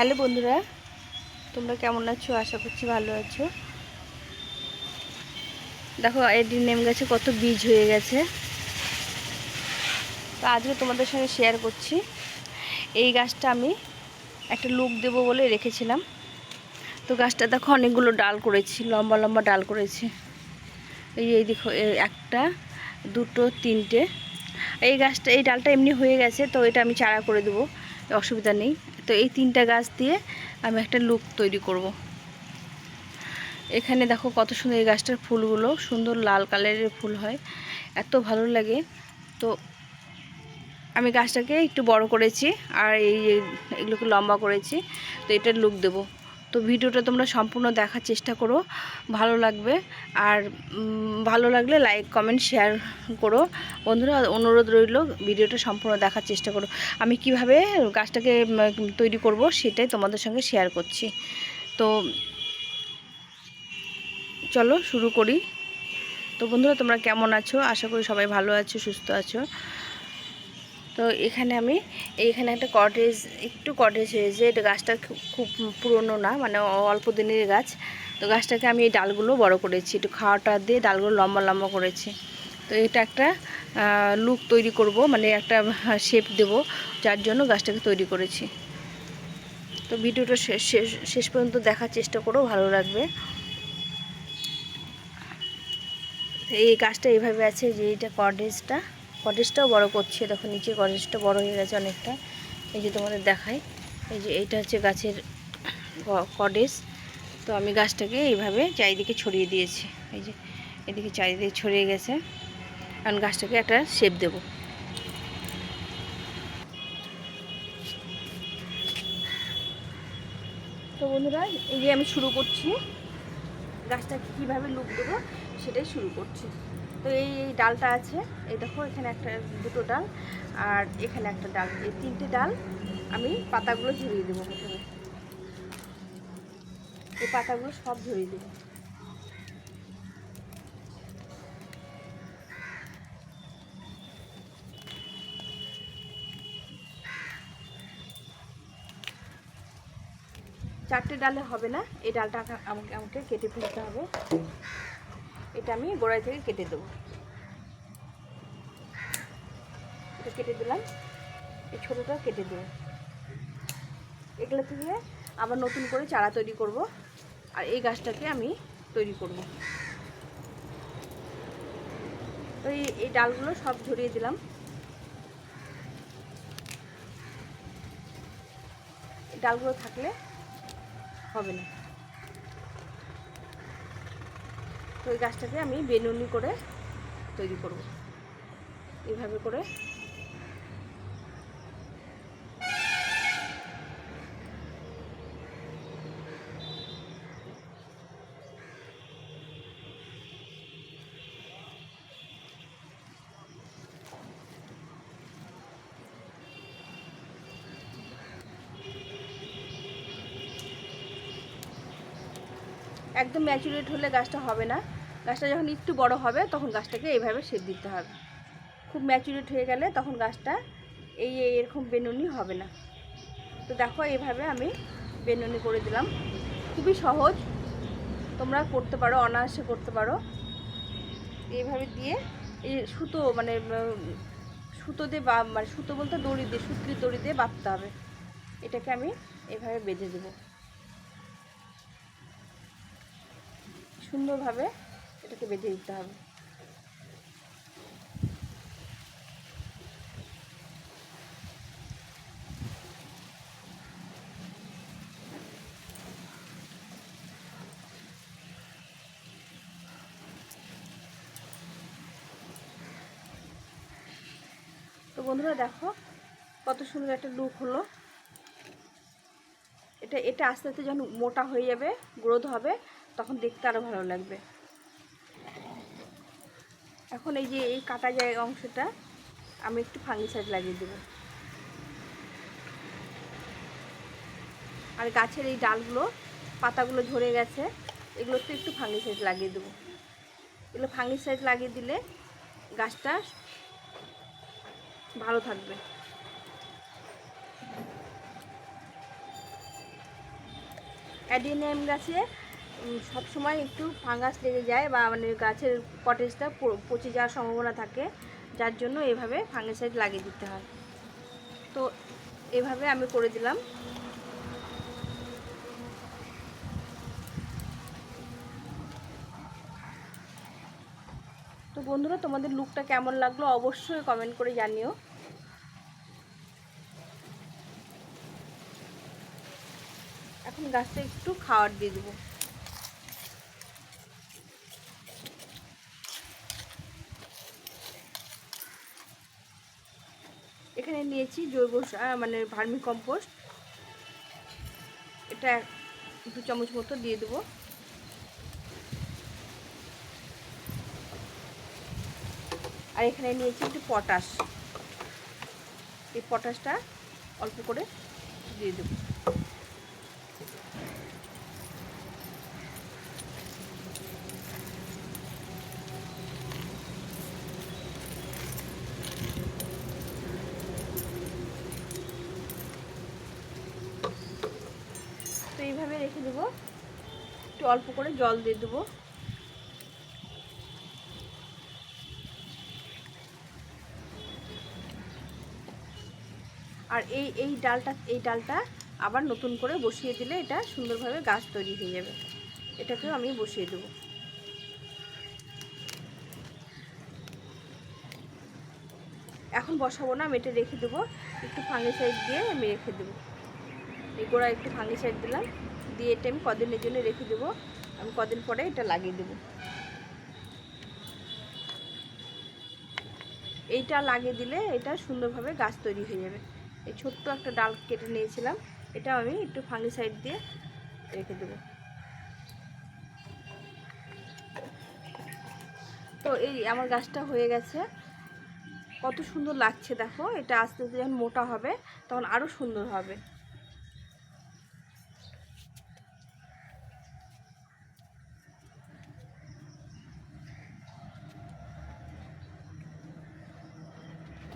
Hello বন্ধুরা, তোমরা কেমন আছো? আশা করছি ভালো আছো। দেখো এদিন নেম গেছে কত বীজ হয়ে গেছে। তো আজকে তোমাদের সঙ্গে শেয়ার করছি। এই গাছটা আমি একটা লুক দেবো বলে রেখেছিলাম। তো গাছটা দেখো, অনেকগুলো ডাল করেছি, লম্বা লম্বা ডাল করেছি। এই এই দেখো একটা, দুটো, তিনটে। এই গাছটা, এই ডালটা এমনি হয়ে গেছে, তো এটা আমি চারা করে দেবো, অসুবিধা নেই। তো এই তিনটা গাছ দিয়ে আমি একটা লুক তৈরি করব। এখানে দেখো কত সুন্দর এই গাছটার ফুলগুলো, সুন্দর লাল কালারের ফুল হয়, এত ভালো লাগে তো আমি গাছটাকে একটু বড় করেছি আর এই এগুলোকে লম্বা করেছি, তো এটার লুক দেবো তো ভিডিওটা তোমরা সম্পূর্ণ দেখার চেষ্টা করো, ভালো লাগবে। আর ভালো লাগলে লাইক কমেন্ট শেয়ার করো। বন্ধুরা, অনুরোধ রইল, ভিডিওটা সম্পূর্ণ দেখার চেষ্টা করো। আমি কীভাবে গাছটাকে তৈরি করব সেটাই তোমাদের সঙ্গে শেয়ার করছি। তো চলো শুরু করি। তো বন্ধুরা, তোমরা কেমন আছো? আশা করি সবাই ভালো আছো, সুস্থ আছো। তো এখানে আমি এইখানে একটা কটেজ একটু কটেজ হয়েছে। এটা গাছটা খুব পুরনো না মানে অল্প দিনের গাছ। তো গাছটাকে আমি এই ডালগুলো বড় করেছি। একটু খাওয়াটা দিয়ে ডালগুলো লম্বা লম্বা করেছি। তো এটা একটা লুক তৈরি করব মানে একটা শেপ দেব, যার জন্য গাছটাকে তৈরি করেছি। তো ভিডিওটা শেষ শেষ পর্যন্ত দেখার চেষ্টা করো, ভালো লাগবে। এই গাছটা এইভাবে আছে যে, এইটা কটেজটা কটেজটাও বড় করছে, দেখো নিচে কটেজটা বড় হয়ে গেছে অনেকটা। এই যে তোমাদের দেখায় এই যে এইটা হচ্ছে গাছের কটেজ তো আমি গাছটাকে এইভাবে চারিদিকে ছড়িয়ে দিয়েছি, এই যে এদিকে চারিদিকে ছড়িয়ে গেছে। এখন গাছটাকে একটা শেপ দেব। তো বন্ধুরা, এই যে আমি শুরু করছি। গাছটা কীভাবে লুক দেবো, সেটাই শুরু করছি। তো এই ডালটা আছে। এই দেখো, এখানে একটা দুটো ডাল আর এখানে একটা ডাল। এই তিনটে ডাল আমি পাতাগুলো ঝরিয়ে দেবো প্রথমে। এই পাতাগুলো সব ঝরিয়ে দেবো। চারটে ডালে হবে না, এই ডালটা আমাকে আমাকে কেটে ফেলতে হবে। এটা আমি গোড়ায় থেকে কেটে দেবো। এটা কেটে দিলাম। এই ছোটোটা কেটে দেবো। এগুলো থেকে আবার নতুন করে চারা তৈরি করব আর এই গাছটাকে আমি তৈরি করব। তো এই ডালগুলো সব ঝরিয়ে দিলাম। ডালগুলো থাকলে হবে না। তো এই গাছটাকে আমি বেনুনি করে তৈরি করব। এইভাবে করে। একদম ম্যাচুরেট হলে গাছটা হবে না। গাছটা যখন একটু বড় হবে, তখন গাছটাকে এইভাবে সেদ দিতে হবে। খুব ম্যাচুরেট হয়ে গেলে তখন গাছটা এই এরকম বেনুনি হবে না। তো দেখো এইভাবে আমি বেনুনি করে দিলাম। খুবই সহজ। তোমরা করতে পারো, অনায়াসে করতে পারো। এইভাবে দিয়ে এই সুতো মানে সুতো দিয়ে বা মানে সুতো বলতে দড়ি দিয়ে সুতলি দড়ি দিয়ে বাঁধতে হবে। এটাকে আমি এভাবে বেঁধে দেবো। সুন্দরভাবে এটাকে বেঁধে দিতে হবে। তো বন্ধুরা দেখো, কত সুন্দর একটা লুক হলো। এটা এটা আস্তে আস্তে যখন মোটা হয়ে যাবে গ্রোথ হবে, তখন দেখতে আরও ভালো লাগবে। এখন এই যে এই কাটা জায়গা অংশটা, আমি একটু ফাঙ্গিসাইড লাগিয়ে দেবো। আর গাছের এই ডালগুলো, পাতাগুলো ঝরে গেছে, এগুলোতে একটু ফাঙ্গিসাইড লাগিয়ে দেবো। এগুলো ফাঙ্গিসাইড লাগিয়ে দিলে গাছটা ভালো থাকবে। অ্যাডিনিয়াম গাছে উম, সবসময় একটু ফাঙ্গাস লেগে যায় বা মানে গাছের কটেজটা পচে যাওয়ার সম্ভাবনা থাকে যার জন্য এভাবে ফাঙ্গিসাইড লাগিয়ে দিতে হয়। তো এভাবে আমি করে দিলাম। তো বন্ধুরা তোমাদের লুকটা কেমন লাগল অবশ্যই কমেন্ট করে জানিও। এখন গাছটা একটু খাওয়ার দিয়ে দেবো। এখানে নিয়েছি জৈব মানে ভার্মি কম্পোস্ট এটা দু চামচ মতো দিয়ে দেবো। আর এখানে নিয়েছি একটু পটাশ। এই পটাশটা অল্প করে দিয়ে দেবো। এইভাবে রেখে দেবো। একটু অল্প করে জল দিয়ে দেবো। আর এই এই ডালটা এই ডালটা আবার নতুন করে বসিয়ে দিলে এটা সুন্দরভাবে গাছ তৈরি হয়ে যাবে। এটাকেও আমি বসিয়ে দেবো। এখন বসাবো না আমি এটা রেখে দেবো। একটু ফাঙ্গিসাইড দিয়ে আমি রেখে দেবো। এই গোড়া একটু ফাঙ্গিসাইড দিলাম। দিয়ে এটা আমি কদিনের জন্য রেখে দেবো। আমি কদিন পরে এটা লাগিয়ে দেবো। এইটা লাগিয়ে দিলে এটা সুন্দরভাবে গাছ তৈরি হয়ে যাবে। এই ছোট্ট একটা ডাল কেটে নিয়েছিলাম। এটা আমি একটু ফাঙ্গিসাইড দিয়ে রেখে দেবো। তো এই আমার গাছটা হয়ে গেছে। কত সুন্দর লাগছে দেখো। এটা আস্তে আস্তে যখন মোটা হবে, তখন আরও সুন্দর হবে।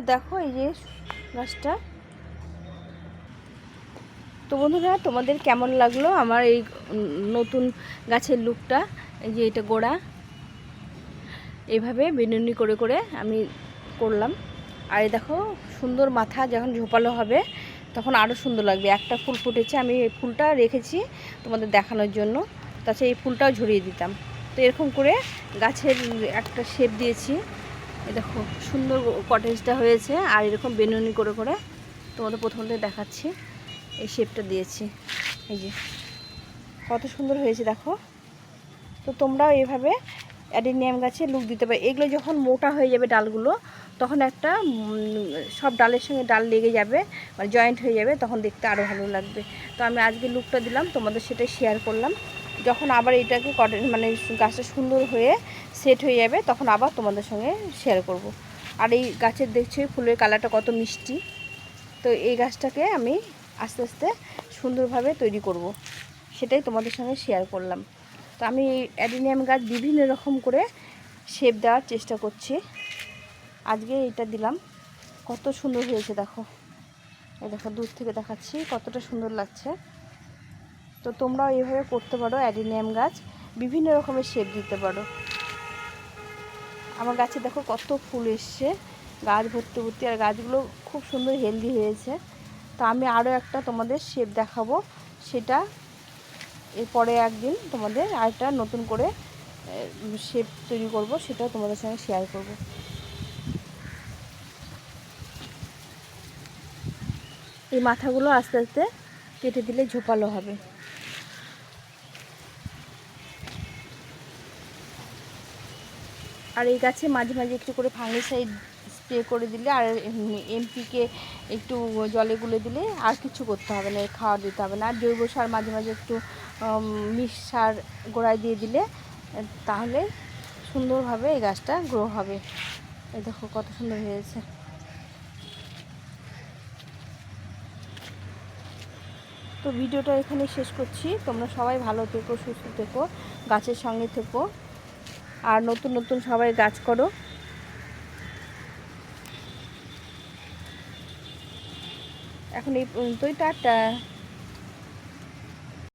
তো দেখো এই যে গাছটা। তো বন্ধুরা, তোমাদের কেমন লাগল আমার এই নতুন গাছের লুকটা? এই যে এটা গোড়া। এইভাবে বিনুনি করে করে আমি করলাম। আর এই দেখো, সুন্দর মাথা যখন ঝোপালো হবে, তখন আরও সুন্দর লাগবে। একটা ফুল ফুটেছে, আমি এই ফুলটা রেখেছি তোমাদের দেখানোর জন্য। তাছাড়া এই ফুলটাও ঝরিয়ে দিতাম। তো এরকম করে গাছের একটা শেপ দিয়েছি। এই দেখো, সুন্দর কটেজটা হয়েছে। আর এরকম বেনুনি করে করে তোমাদের প্রথমতে দেখাচ্ছি। এই শেপটা দিয়েছি। এই যে, কত সুন্দর হয়েছে, দেখো। তো তোমরাও এভাবে অ্যাডিনিয়াম গাছে লুক দিতে পারো। এগুলো যখন মোটা হয়ে যাবে ডালগুলো, তখন একটা সব ডালের সঙ্গে ডাল লেগে যাবে মানে জয়েন্ট হয়ে যাবে, তখন দেখতে আরও ভালো লাগবে। তো আমি আজকে লুকটা দিলাম, তোমাদের সেটা শেয়ার করলাম। যখন আবার এটাকে কটে মানে গাছটা সুন্দর হয়ে সেট হয়ে যাবে, তখন আবার তোমাদের সঙ্গে শেয়ার করব। আর এই গাছের দেখছি ফুলের কালারটা কত মিষ্টি। তো এই গাছটাকে আমি আস্তে আস্তে সুন্দরভাবে তৈরি করব। সেটাই তোমাদের সঙ্গে শেয়ার করলাম। তো আমি এই অ্যাডিনিয়াম গাছ বিভিন্ন রকম করে শেপ দেওয়ার চেষ্টা করছি। আজকে এটা দিলাম। কত সুন্দর হয়েছে, দেখো। এই দেখো, দূর থেকে দেখাচ্ছি, কতটা সুন্দর লাগছে। তো তোমরাও এইভাবে করতে পারো অ্যাডিনিয়াম গাছ। বিভিন্ন রকমের শেপ দিতে পারো। আমার গাছে দেখো কত ফুল এসছে। গাছ ভর্তি ভর্তি, আর গাছগুলো খুব সুন্দর হেলদি হয়েছে। তো আমি আরও একটা তোমাদের শেপ দেখাবো। সেটা এরপরে একদিন তোমাদের আরেকটা নতুন করে শেপ তৈরি করব, সেটাও তোমাদের সঙ্গে শেয়ার করব। এই মাথাগুলো আস্তে আস্তে কেটে দিলে ঝোপালো হবে। আর এই গাছে মাঝে মাঝে একটু করে ফাঙ্গিসাইড স্প্রে করে দিলে আর এমপিকে একটু জলে গুলে দিলে আর কিছু করতে হবে না খাওয়া দিতে হবে না। আর জৈব সার মাঝে মাঝে একটু মিক্স সার গোড়ায় দিয়ে দিলে তাহলে সুন্দরভাবে এই গাছটা গ্রো হবে। এই দেখো কত সুন্দর হয়েছে। তো ভিডিওটা এখানে শেষ করছি। তোমরা সবাই ভালো থেকো, সুস্থ থেকো, গাছের সঙ্গে থেকো। আর নতুন নতুন সবাই গাছ করো। এখন এই পর্যন্তই টাটা